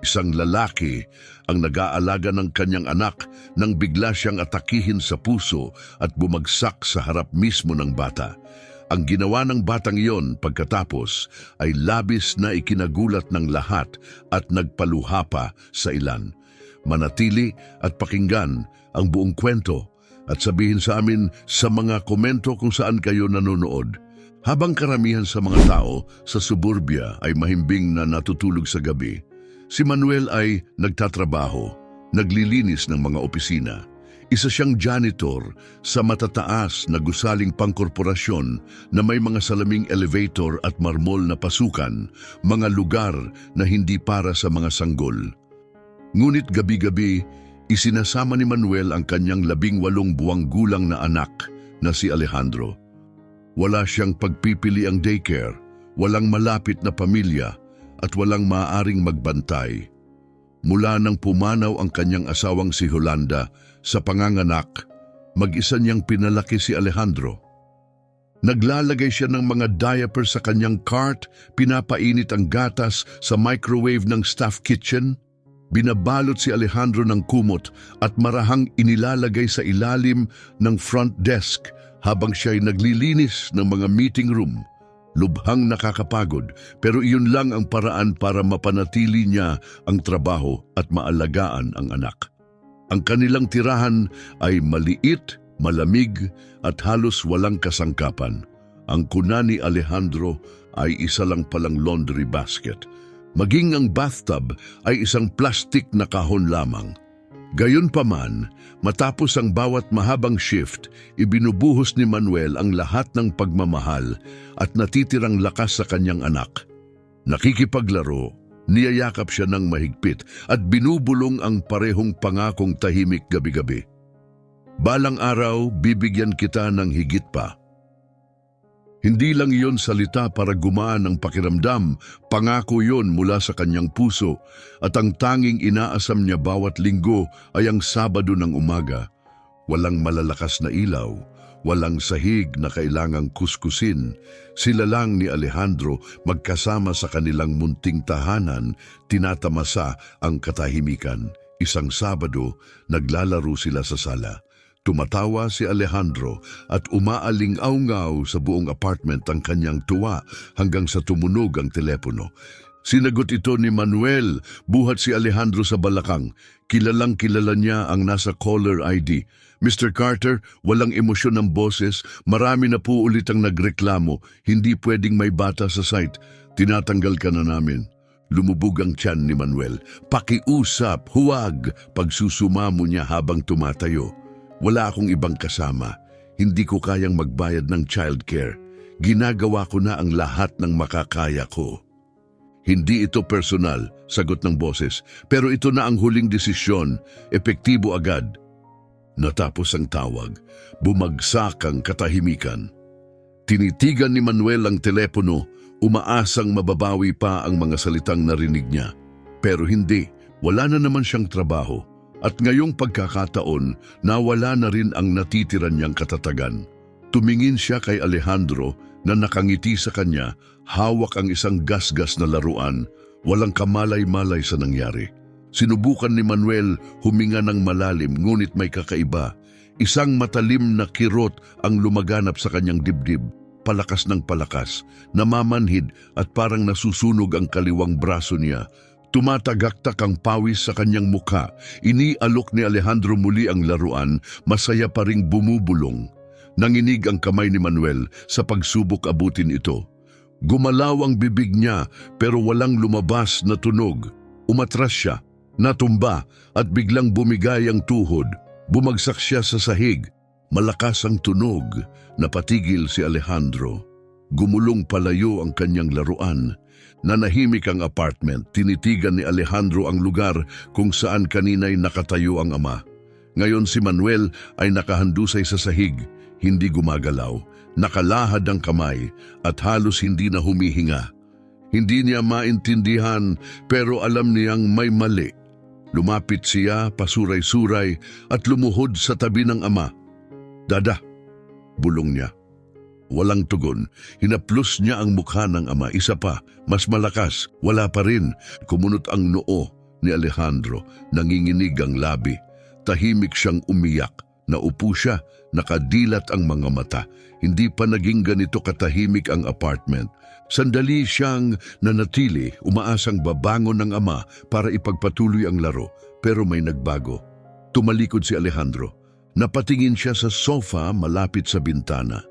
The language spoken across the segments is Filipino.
Isang lalaki ang nag-aalaga ng kanyang anak nang bigla siyang atakihin sa puso at bumagsak sa harap mismo ng bata. Ang ginawa ng batang iyon pagkatapos ay labis na ikinagulat ng lahat at nagpaluha pa sa ilan. Manatili at pakinggan ang buong kwento at sabihin sa amin sa mga komento kung saan kayo nanonood. Habang karamihan sa mga tao sa suburbia ay mahimbing na natutulog sa gabi, si Manuel ay nagtatrabaho, naglilinis ng mga opisina. Isa siyang janitor sa matataas na gusaling pangkorporasyon na may mga salaming elevator at marmol na pasukan, mga lugar na hindi para sa mga sanggol. Ngunit gabi-gabi, isinasama ni Manuel ang kanyang labing walong buwang gulang na anak na si Alejandro. Wala siyang pagpipili ang daycare, walang malapit na pamilya at walang maaaring magbantay. Mula nang pumanaw ang kanyang asawang si Holanda sa panganganak, mag-isa niyang pinalaki si Alejandro. Naglalagay siya ng mga diaper sa kanyang cart, pinapainit ang gatas sa microwave ng staff kitchen, binabalot si Alejandro ng kumot at marahang inilalagay sa ilalim ng front desk habang siya'y naglilinis ng mga meeting room. Lubhang nakakapagod pero iyon lang ang paraan para mapanatili niya ang trabaho at maalagaan ang anak. Ang kanilang tirahan ay maliit, malamig at halos walang kasangkapan. Ang kuna ni Alejandro ay isa lang palang laundry basket. Maging ang bathtub ay isang plastik na kahon lamang. Gayunpaman, matapos ang bawat mahabang shift, ibinubuhos ni Manuel ang lahat ng pagmamahal at natitirang lakas sa kanyang anak. Nakikipaglaro, niyayakap siya ng mahigpit at binubulong ang parehong pangakong tahimik gabi-gabi. Balang araw, bibigyan kita ng higit pa. Hindi lang iyon salita para gumaan ang pakiramdam, pangako yon mula sa kanyang puso at ang tanging inaasam niya bawat linggo ay ang Sabado ng umaga. Walang malalakas na ilaw, walang sahig na kailangang kuskusin. Sila lang ni Alejandro magkasama sa kanilang munting tahanan, tinatamasa ang katahimikan. Isang Sabado, naglalaro sila sa sala. Tumatawa si Alejandro at umaaling-aw-ngaw sa buong apartment ang kanyang tuwa hanggang sa tumunog ang telepono. Sinagot ito ni Manuel, buhat si Alejandro sa balakang. Kilalang kilala niya ang nasa caller ID. Mr. Carter, walang emosyon ng boses, marami na po ulit ang nagreklamo, hindi pwedeng may bata sa site. Tinatanggal ka na namin. Lumubog ang tiyan ni Manuel. Pakiusap, huwag, pagsusumamo niya habang tumatayo. Wala akong ibang kasama. Hindi ko kayang magbayad ng childcare. Ginagawa ko na ang lahat ng makakaya ko. Hindi ito personal, sagot ng boses, pero ito na ang huling desisyon, epektibo agad. Natapos ang tawag, bumagsak ang katahimikan. Tinitigan ni Manuel ang telepono, umaasang mababawi pa ang mga salitang narinig niya. Pero hindi, wala na naman siyang trabaho. At ngayong pagkakataon, nawala na rin ang natitira niyang katatagan. Tumingin siya kay Alejandro na nakangiti sa kanya, hawak ang isang gasgas na laruan, walang kamalay-malay sa nangyari. Sinubukan ni Manuel huminga ng malalim ngunit may kakaiba. Isang matalim na kirot ang lumaganap sa kanyang dibdib, palakas ng palakas, namamanhid at parang nasusunog ang kaliwang braso niya. Tumatagaktak ang pawis sa kanyang mukha. Inialok ni Alejandro muli ang laruan, masaya pa ring bumubulong. Nanginig ang kamay ni Manuel sa pagsubok abutin ito. Gumalaw ang bibig niya pero walang lumabas na tunog. Umatras siya, natumba at biglang bumigay ang tuhod. Bumagsak siya sa sahig. Malakas ang tunog, napatigil si Alejandro. Gumulong palayo ang kanyang laruan. Nanahimik ang apartment, tinitigan ni Alejandro ang lugar kung saan kanina'y nakatayo ang ama. Ngayon si Manuel ay nakahandusay sa sahig, hindi gumagalaw, nakalahad ang kamay at halos hindi na humihinga. Hindi niya maintindihan pero alam niyang may mali. Lumapit siya, pasuray-suray at lumuhod sa tabi ng ama. Dada, bulong niya. Walang tugon. Hinaplos niya ang mukha ng ama. Isa pa, mas malakas. Wala pa rin. Kumunot ang noo. ni Alejandro, nanginginig ang labi. Tahimik siyang umiyak. Naupo siya, nakadilat ang mga mata. Hindi pa naging ganito katahimik ang apartment. Sandali siyang nanatili, umaasang babangon ng ama para ipagpatuloy ang laro, pero may nagbago. Tumalikod si Alejandro. Napatingin siya sa sofa malapit sa bintana.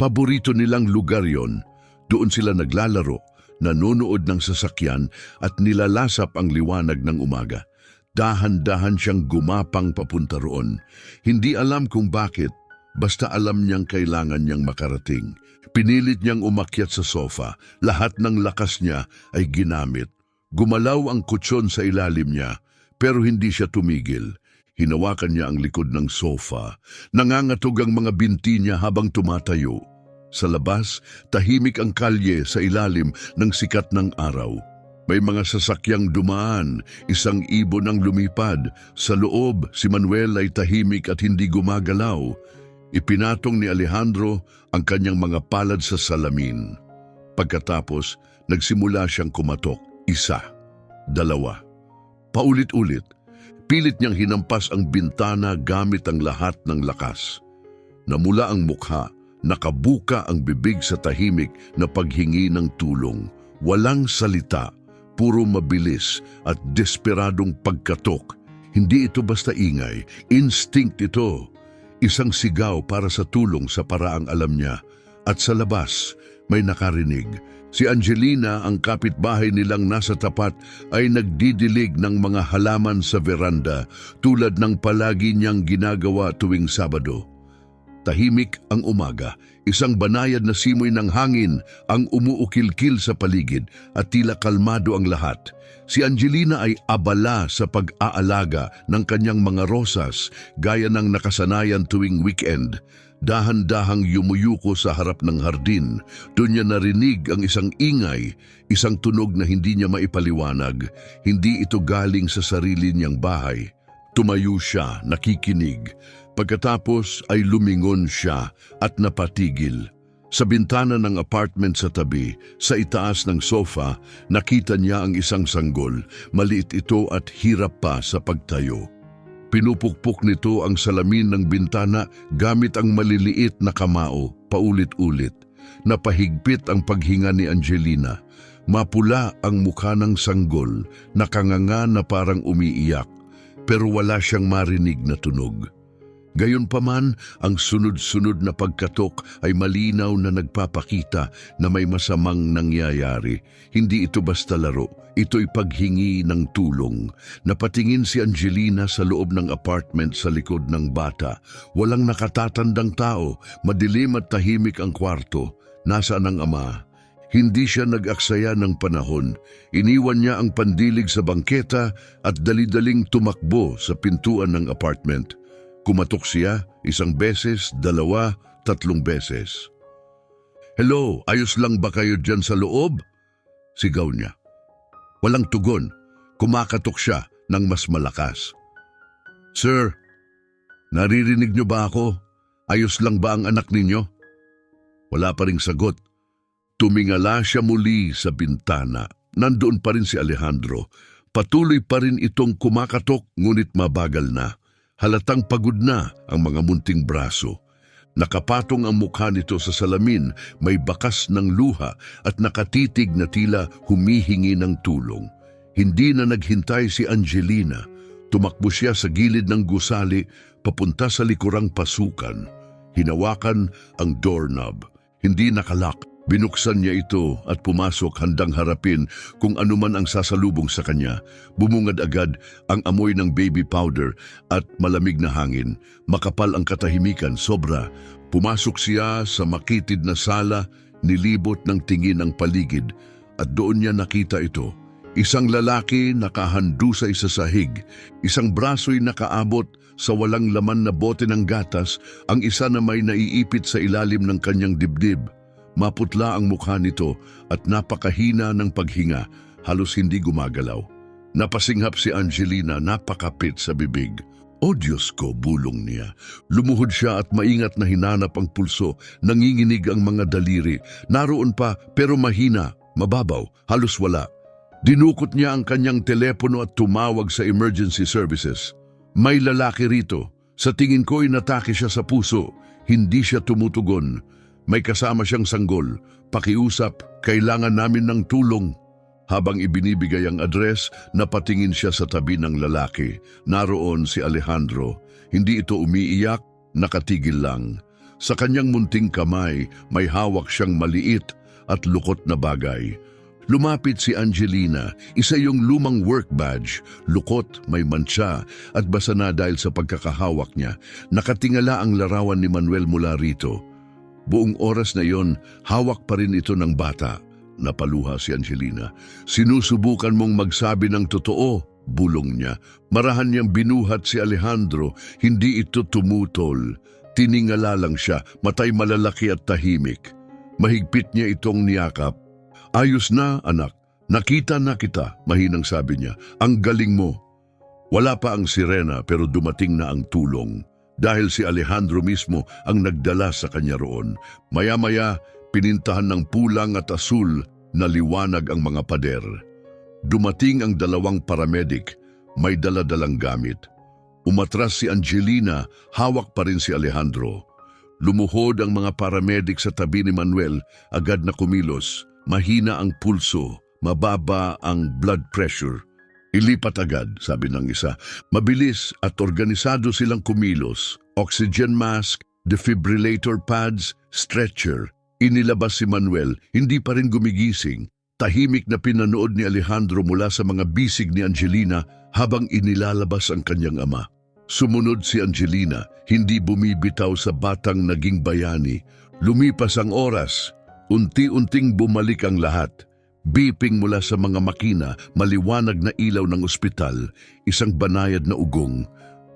Paborito nilang lugar yon. Doon sila naglalaro, nanonood ng sasakyan at nilalasap ang liwanag ng umaga. Dahan-dahan siyang gumapang papunta roon. Hindi alam kung bakit, basta alam niyang kailangan niyang makarating. Pinilit niyang umakyat sa sofa. Lahat ng lakas niya ay ginamit. Gumalaw ang kutsyon sa ilalim niya, pero hindi siya tumigil. Hinawakan niya ang likod ng sofa. Nangangatog ang mga binti niya habang tumatayo. Sa labas, tahimik ang kalye sa ilalim ng sikat ng araw. May mga sasakyang dumaan, isang ibon ang lumipad. Sa loob, si Manuel ay tahimik at hindi gumagalaw. Ipinatong ni Alejandro ang kanyang mga palad sa salamin. Pagkatapos, nagsimula siyang kumatok. Isa, dalawa, paulit-ulit. Pilit niyang hinampas ang bintana gamit ang lahat ng lakas. Namula ang mukha, nakabuka ang bibig sa tahimik na paghingi ng tulong. Walang salita, puro mabilis at desperadong pagkatok. Hindi ito basta ingay, instinct ito. Isang sigaw para sa tulong sa paraang alam niya. At sa labas, may nakarinig. Si Angelina, ang kapitbahay nilang nasa tapat, ay nagdidilig ng mga halaman sa veranda tulad ng palagi niyang ginagawa tuwing Sabado. Tahimik ang umaga, isang banayad na simoy ng hangin ang umuukilkil sa paligid at tila kalmado ang lahat. Si Angelina ay abala sa pag-aalaga ng kanyang mga rosas gaya ng nakasanayan tuwing weekend. Dahan-dahang yumuyuko sa harap ng hardin. Doon niya narinig ang isang ingay, isang tunog na hindi niya maipaliwanag. Hindi ito galing sa sarili niyang bahay. Tumayo siya, nakikinig. Pagkatapos ay lumingon siya at napatigil. Sa bintana ng apartment sa tabi, sa itaas ng sofa, nakita niya ang isang sanggol. Maliit ito at hirap pa sa pagtayo. Pinupukpok nito ang salamin ng bintana gamit ang maliliit na kamao, paulit-ulit. Napahigpit ang paghinga ni Angelina. Mapula ang mukha ng sanggol, nakanganga na parang umiiyak, pero wala siyang marinig na tunog. Gayunpaman, ang sunod-sunod na pagkatok ay malinaw na nagpapakita na may masamang nangyayari. Hindi ito basta laro, ito'y paghingi ng tulong. Napatingin si Angelina sa loob ng apartment sa likod ng bata. Walang nakatatandang tao, madilim at tahimik ang kwarto. Nasaan ang ama? Hindi siya nag-aksaya ng panahon. Iniwan niya ang pandilig sa bangketa at dalidaling tumakbo sa pintuan ng apartment. Kumatok siya isang beses, dalawa, tatlong beses. Hello, ayos lang ba kayo dyan sa loob? Sigaw niya. Walang tugon. Kumakatok siya ng mas malakas. Sir, naririnig niyo ba ako? Ayos lang ba ang anak ninyo? Wala pa ring sagot. Tumingala siya muli sa bintana. Nandoon pa rin si Alejandro. Patuloy pa rin itong kumakatok ngunit mabagal na. Halatang pagod na ang mga munting braso. Nakapatong ang mukha nito sa salamin, may bakas ng luha at nakatitig na tila humihingi ng tulong. Hindi na naghintay si Angelina. Tumakbo siya sa gilid ng gusali papunta sa likurang pasukan. Hinawakan ang doorknob. Hindi nakalak. Binuksan niya ito at pumasok handang harapin kung anuman ang sasalubong sa kanya. Bumungad agad ang amoy ng baby powder at malamig na hangin. Makapal ang katahimikan, sobra. Pumasok siya sa makitid na sala, nilibot ng tingin ang paligid at doon niya nakita ito. Isang lalaki nakahandusay sa sahig, isang braso'y nakaabot sa walang laman na bote ng gatas, ang isa na may naiipit sa ilalim ng kanyang dibdib. Maputla ang mukha nito at napakahina ng paghinga, halos hindi gumagalaw. Napasinghap si Angelina napakapit sa bibig. O Diyos ko, bulong niya. Lumuhod siya at maingat na hinanap ang pulso, nanginginig ang mga daliri. Naroon pa pero mahina, mababaw, halos wala. Dinukot niya ang kanyang telepono at tumawag sa emergency services. May lalaki rito. Sa tingin ko inatake siya sa puso. Hindi siya tumutugon. May kasama siyang sanggol. Pakiusap, kailangan namin ng tulong. Habang ibinibigay ang address, napatingin siya sa tabi ng lalaki. Naroon si Alejandro. Hindi ito umiiyak, nakatigil lang. Sa kanyang munting kamay, may hawak siyang maliit at lukot na bagay. Lumapit si Angelina, isa yung lumang work badge, lukot, may mancha at basa na dahil sa pagkakahawak niya. Nakatingala ang larawan ni Manuel mula rito. Buong oras na yon, hawak pa rin ito ng bata. Napaluha si Angelina. Sinusubukan mong magsabi ng totoo, bulong niya. Marahan niyang binuhat si Alejandro, hindi ito tumutol. Tiningala lang siya, matay malalaki at tahimik. Mahigpit niya itong niyakap. Ayos na, anak. Nakita na kita, mahinang sabi niya. Ang galing mo. Wala pa ang sirena pero dumating na ang tulong. Dahil si Alejandro mismo ang nagdala sa kanya roon. Maya-maya, pinintahan ng pulang at asul na liwanag ang mga pader. Dumating ang dalawang paramedic, may daladalang gamit. Umatras si Angelina, hawak pa rin si Alejandro. Lumuhod ang mga paramedic sa tabi ni Manuel, agad na kumilos. Mahina ang pulso, mababa ang blood pressure. Ilipat agad, sabi ng isa. Mabilis at organisado silang kumilos. Oxygen mask, defibrillator pads, stretcher. Inilabas si Manuel, hindi pa rin gumigising. Tahimik na pinanood ni Alejandro mula sa mga bisig ni Angelina habang inilalabas ang kanyang ama. Sumunod si Angelina, hindi bumibitaw sa batang naging bayani. Lumipas ang oras, unti-unting bumalik ang lahat. Beeping mula sa mga makina, maliwanag na ilaw ng ospital, isang banayad na ugong.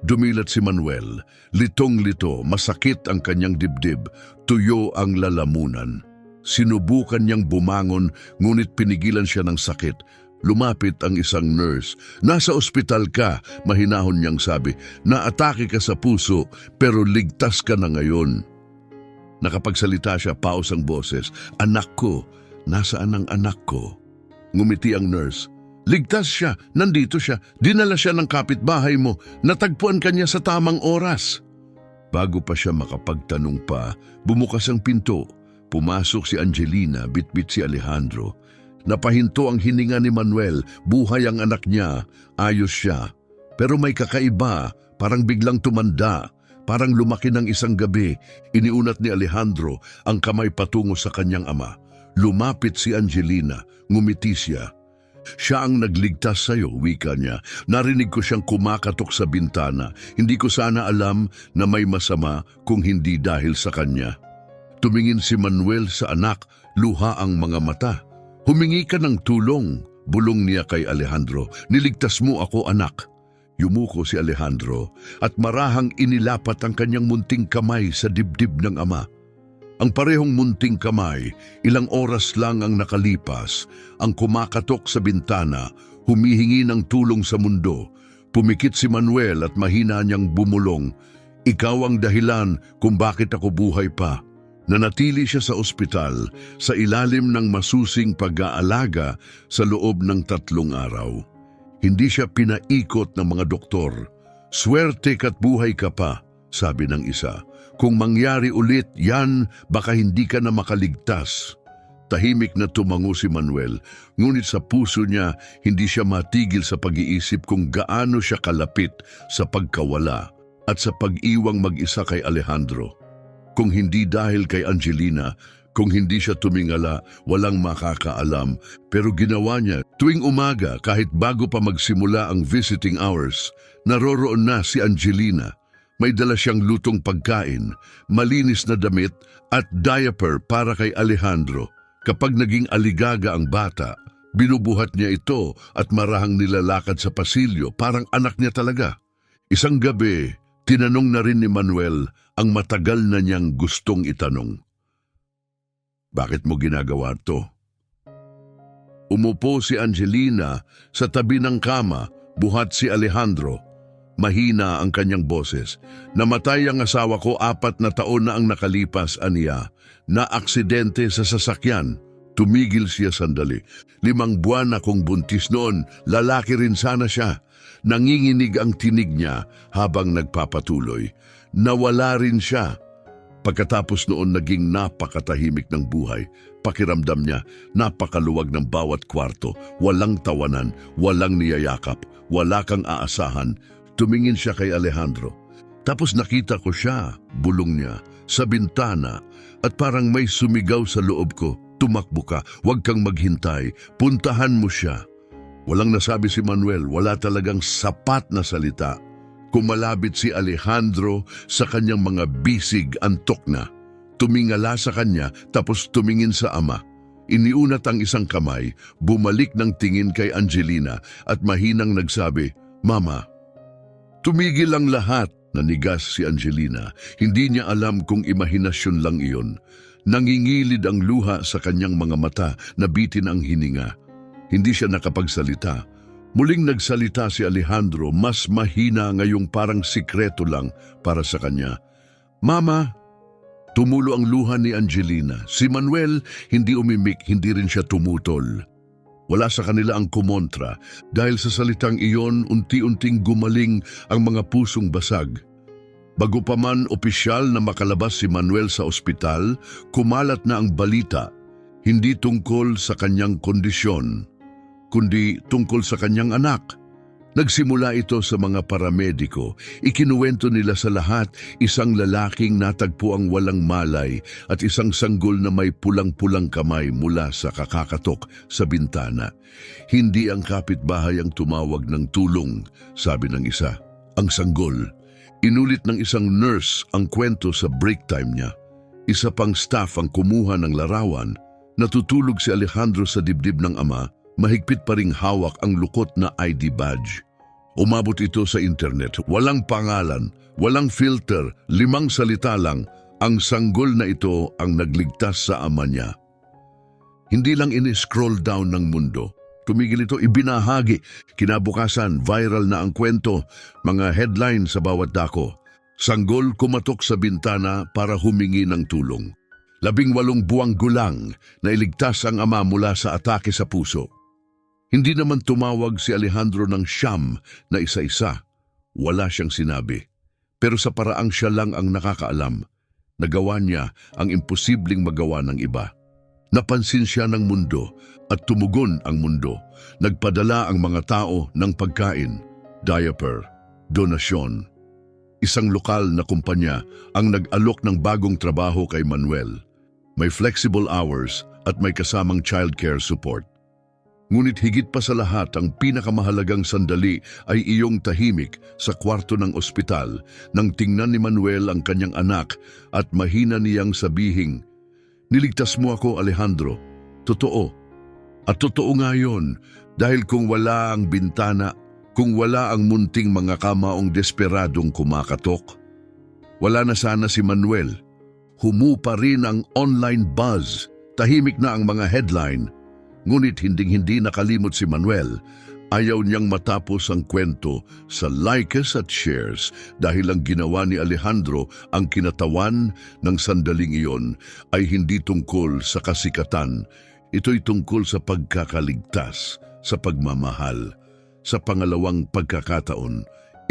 Dumilat si Manuel, litong-lito, masakit ang kanyang dibdib, tuyo ang lalamunan. Sinubukan niyang bumangon, ngunit pinigilan siya ng sakit. Lumapit ang isang nurse. Nasa ospital ka, mahinahon niyang sabi. Naatake ka sa puso, pero ligtas ka na ngayon. Nakapagsalita siya, paus ang boses. Anak ko, nasaan ang anak ko? Ngumiti ang nurse. Ligtas siya, nandito siya, dinala siya ng kapitbahay mo, natagpuan kanya sa tamang oras. Bago pa siya makapagtanong pa, bumukas ang pinto. Pumasok si Angelina, bitbit si Alejandro. Napahinto ang hininga ni Manuel, buhay ang anak niya, ayos siya. Pero may kakaiba, parang biglang tumanda, parang lumaki ng isang gabi. Iniunat ni Alejandro ang kamay patungo sa kanyang ama. Lumapit si Angelina, ngumiti siya. Siya ang nagligtas sa'yo, wika niya. Narinig ko siyang kumakatok sa bintana. Hindi ko sana alam na may masama kung hindi dahil sa kanya. Tumingin si Manuel sa anak, luha ang mga mata. Humingi ka ng tulong, bulong niya kay Alejandro. Niligtas mo ako, anak. Yumuko si Alejandro at marahang inilapat ang kanyang munting kamay sa dibdib ng ama. Ang parehong munting kamay, ilang oras lang ang nakalipas, ang kumakatok sa bintana, humihingi ng tulong sa mundo. Pumikit si Manuel at mahina niyang bumulong. Ikaw ang dahilan kung bakit ako buhay pa. Nanatili siya sa ospital sa ilalim ng masusing pag-aalaga sa loob ng tatlong araw. Hindi siya pinaikot ng mga doktor. Swerte ka't buhay ka pa, sabi ng isa. Kung mangyari ulit yan, baka hindi ka na makaligtas. Tahimik na tumango si Manuel, ngunit sa puso niya hindi siya matigil sa pag-iisip kung gaano siya kalapit sa pagkawala at sa pag-iwang mag-isa kay Alejandro. Kung hindi dahil kay Angelina, kung hindi siya tumingala, walang makakaalam. Pero ginawa niya, tuwing umaga kahit bago pa magsimula ang visiting hours, naroroon na si Angelina. May dala siyang lutong pagkain, malinis na damit at diaper para kay Alejandro. Kapag naging aligaga ang bata, binubuhat niya ito at marahang nilalakad sa pasilyo parang anak niya talaga. Isang gabi, tinanong na rin ni Manuel ang matagal na niyang gustong itanong. Bakit mo ginagawa to? Umupo si Angelina sa tabi ng kama, buhat si Alejandro. Mahina ang kanyang boses. Namatay ang asawa ko apat na taon na ang nakalipas, aniya. Na aksidente sa sasakyan. Tumigil siya sandali. Limang buwan akong buntis noon, lalaki rin sana siya. Nanginginig ang tinig niya habang nagpapatuloy. Nawala rin siya. Pagkatapos noon naging napakatahimik ng buhay. Pakiramdam niya, napakaluwag ng bawat kwarto. Walang tawanan, walang niyayakap, wala kang aasahan. Tumingin siya kay Alejandro. Tapos nakita ko siya, bulong niya, sa bintana at parang may sumigaw sa loob ko. Tumakbo ka, huwag kang maghintay, puntahan mo siya. Walang nasabi si Manuel, wala talagang sapat na salita. Kumalabit si Alejandro sa kanyang mga bisig antok na. Tumingala sa kanya tapos tumingin sa ama. Iniunat ang isang kamay, bumalik ng tingin kay Angelina at mahinang nagsabi, Mama, tumigil ang lahat. Nanigas si Angelina. Hindi niya alam kung imahinasyon lang iyon. Nangingilid ang luha sa kanyang mga mata, nabitin ang hininga. Hindi siya nakapagsalita. Muling nagsalita si Alejandro, mas mahina ngayong parang sikreto lang para sa kanya. Mama, tumulo ang luha ni Angelina. Si Manuel, hindi umimik, hindi rin siya tumutol. Wala sa kanila ang kumontra dahil sa salitang iyon unti-unting gumaling ang mga pusong basag. Bago pa man opisyal na makalabas si Manuel sa ospital, kumalat na ang balita, hindi tungkol sa kanyang kondisyon, kundi tungkol sa kanyang anak. Nagsimula ito sa mga paramediko. Ikinuwento nila sa lahat isang lalaking natagpo ang walang malay at isang sanggol na may pulang-pulang kamay mula sa kakakatok sa bintana. Hindi ang kapitbahay ang tumawag ng tulong, sabi ng isa. Ang sanggol. Inulit ng isang nurse ang kwento sa break time niya. Isa pang staff ang kumuha ng larawan. Natutulog si Alejandro sa dibdib ng ama mahigpit pa ring hawak ang lukot na ID badge. Umabot ito sa internet, walang pangalan, walang filter, limang salita lang, ang sanggol na ito ang nagligtas sa ama niya. Hindi lang ini-scroll down ng mundo. Tumigil ito, ibinahagi. Kinabukasan, viral na ang kwento, mga headline sa bawat dako. Sanggol kumatok sa bintana para humingi ng tulong. Labing walong buwang gulang na iligtas ang ama mula sa atake sa puso. Hindi naman tumawag si Alejandro ng siyam na isa-isa. Wala siyang sinabi. Pero sa paraang siya lang ang nakakaalam, nagawa niya ang imposibleng magawa ng iba. Napansin siya ng mundo at tumugon ang mundo. Nagpadala ang mga tao ng pagkain, diaper, donasyon. Isang lokal na kumpanya ang nag-alok ng bagong trabaho kay Manuel. May flexible hours at may kasamang childcare support. Ngunit higit pa sa lahat, ang pinakamahalagang sandali ay iyong tahimik sa kwarto ng ospital nang tingnan ni Manuel ang kanyang anak at mahina niyang sabihing, Niligtas mo ako, Alejandro. Totoo. At totoo nga yun, dahil kung wala ang bintana, kung wala ang munting mga kamaong desperadong kumakatok, wala na sana si Manuel. Humupa rin ang online buzz. Tahimik na ang mga headline. Ngunit hinding-hindi nakalimot si Manuel. Ayaw niyang matapos ang kwento sa likes at shares dahil ang ginawa ni Alejandro ang kinatawan ng sandaling iyon ay hindi tungkol sa kasikatan. Ito'y tungkol sa pagkakaligtas, sa pagmamahal, sa pangalawang pagkakataon.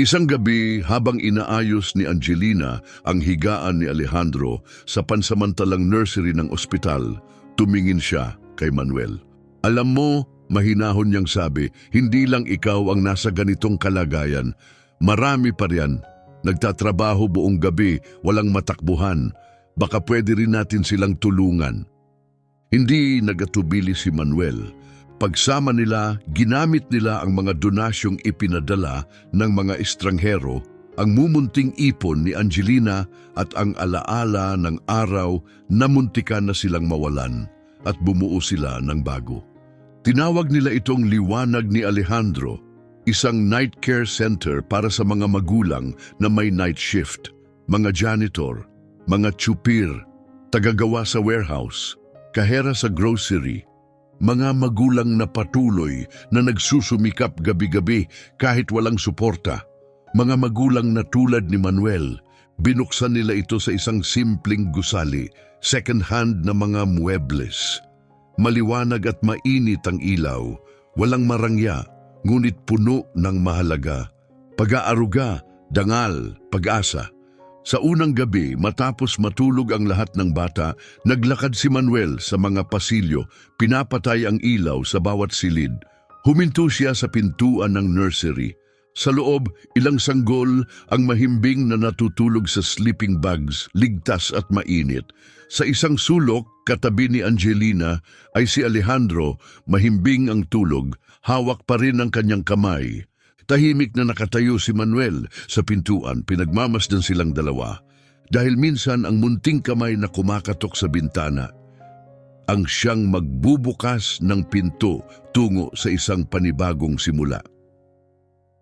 Isang gabi habang inaayos ni Angelina ang higaan ni Alejandro sa pansamantalang nursery ng ospital, tumingin siya kay Manuel. Alam mo, mahinahon niyang sabi, hindi lang ikaw ang nasa ganitong kalagayan. Marami pa riyan. Nagtatrabaho buong gabi, walang matakbuhan. Baka pwede rin natin silang tulungan. Hindi nagatubili si Manuel. Pagsama nila, ginamit nila ang mga donasyong ipinadala ng mga estranghero, ang mumunting ipon ni Angelina at ang alaala ng araw na muntikan na silang mawalan at bumuo sila ng bago. Tinawag nila itong liwanag ni Alejandro, isang night care center para sa mga magulang na may night shift, mga janitor, mga chupir, tagagawa sa warehouse, kahera sa grocery, mga magulang na patuloy na nagsusumikap gabi-gabi kahit walang suporta. Mga magulang na tulad ni Manuel, binuksan nila ito sa isang simpleng gusali, second-hand na mga muebles. Maliwanag at mainit ang ilaw, walang marangya, ngunit puno ng mahalaga. Pag-aaruga, dangal, pag-asa. Sa unang gabi, matapos matulog ang lahat ng bata, naglakad si Manuel sa mga pasilyo, pinapatay ang ilaw sa bawat silid. Huminto siya sa pintuan ng nursery. Sa loob, ilang sanggol ang mahimbing na natutulog sa sleeping bags, ligtas at mainit. Sa isang sulok, katabi ni Angelina, ay si Alejandro, mahimbing ang tulog, hawak pa rin ang kanyang kamay. Tahimik na nakatayo si Manuel sa pintuan, pinagmamasdan silang dalawa. Dahil minsan ang munting kamay na kumakatok sa bintana, ang siyang magbubukas ng pinto tungo sa isang panibagong simula.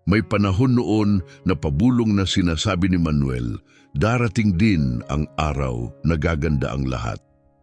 May panahon noon na pabulong na sinasabi ni Manuel, darating din ang araw na gaganda ang lahat.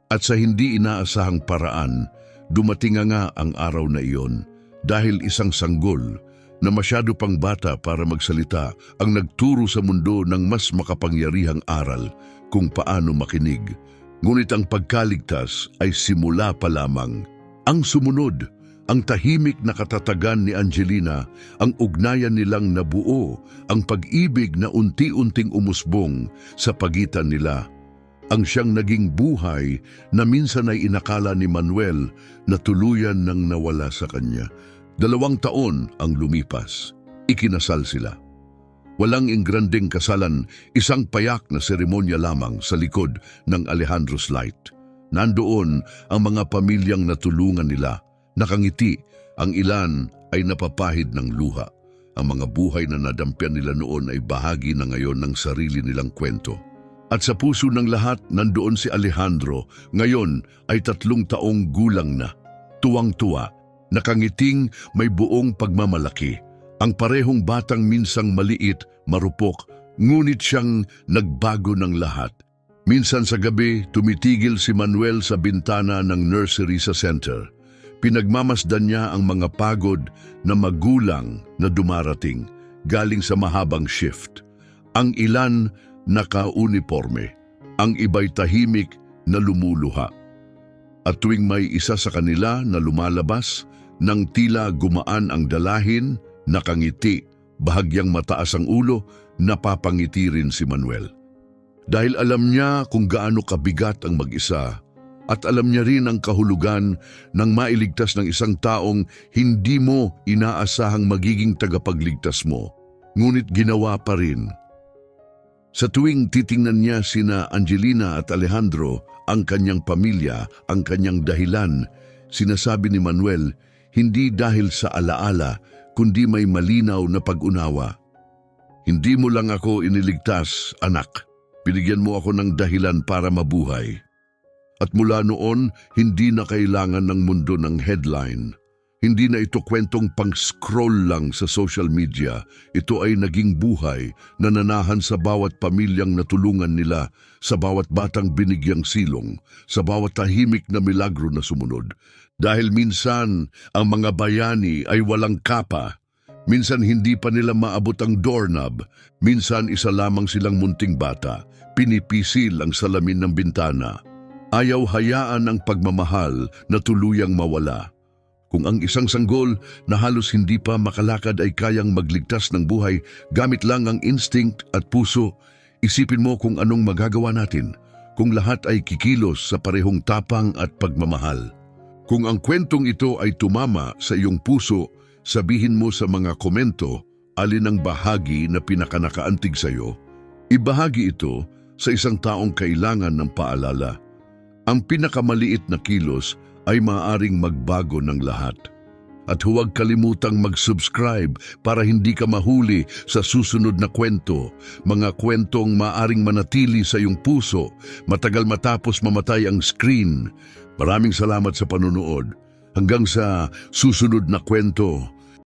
At sa hindi inaasahang paraan, dumating nga ang araw na iyon dahil isang sanggol na masyado pang bata para magsalita ang nagturo sa mundo ng mas makapangyarihang aral kung paano makinig. Ngunit ang pagkaligtas ay simula pa lamang. Ang sumunod, ang tahimik na katatagan ni Angelina, ang ugnayan nilang nabuo, ang pag-ibig na unti-unting umusbong sa pagitan nila. Ang siyang naging buhay na minsan ay inakala ni Manuel na tuluyan nang nawala sa kanya. Dalawang taon ang lumipas. Ikinasal sila. Walang ingranding kasalan, isang payak na seremonya lamang sa likod ng Alejandro's Light. Nandoon ang mga pamilyang natulungan nila. Nakangiti, ang ilan ay napapahid ng luha. Ang mga buhay na nadampian nila noon ay bahagi na ngayon ng sarili nilang kwento. At sa puso ng lahat, nandoon si Alejandro, ngayon ay tatlong taong gulang na. Tuwang-tuwa, nakangiting may buong pagmamalaki. Ang parehong batang minsang maliit, marupok, ngunit siyang nagbago ng lahat. Minsan sa gabi, tumitigil si Manuel sa bintana ng nursery sa center. Pinagmamasdan niya ang mga pagod na magulang na dumarating galing sa mahabang shift. Ang ilan naka-uniforme, ang iba'y tahimik na lumuluha. At tuwing may isa sa kanila na lumalabas, nang tila gumaan ang dalahin, nakangiti, bahagyang mataas ang ulo, napapangiti rin si Manuel. Dahil alam niya kung gaano kabigat ang mag-isa at alam niya rin ang kahulugan ng mailigtas ng isang taong hindi mo inaasahang magiging tagapagligtas mo, ngunit ginawa pa rin. Sa tuwing titingnan niya sina Angelina at Alejandro, ang kanyang pamilya, ang kanyang dahilan, sinasabi ni Manuel, hindi dahil sa alaala, kundi may malinaw na pag-unawa. Hindi mo lang ako iniligtas, anak. Binigyan mo ako ng dahilan para mabuhay. At mula noon, hindi na kailangan ng mundo ng headline. Hindi na ito kwentong pang-scroll lang sa social media. Ito ay naging buhay na nanahan sa bawat pamilyang natulungan nila, sa bawat batang binigyang silong, sa bawat tahimik na milagro na sumunod. Dahil minsan, ang mga bayani ay walang kapa. Minsan hindi pa nila maabot ang doorknob. Minsan isa lamang silang munting bata. Pinipisil ang salamin ng bintana. Ayaw hayaan ang pagmamahal na tuluyang mawala. Kung ang isang sanggol na halos hindi pa makalakad ay kayang magligtas ng buhay gamit lang ang instinct at puso, isipin mo kung anong magagawa natin kung lahat ay kikilos sa parehong tapang at pagmamahal. Kung ang kwentong ito ay tumama sa iyong puso, sabihin mo sa mga komento alin ang bahagi na pinakanakaantig sa iyo. Ibahagi ito sa isang taong kailangan ng paalala. Ang pinakamaliit na kilos ay maaring magbago ng lahat. At huwag kalimutang mag-subscribe para hindi ka mahuli sa susunod na kwento, mga kwentong maaring manatili sa iyong puso, matagal matapos mamatay ang screen. Maraming salamat sa panunood. Hanggang sa susunod na kwento,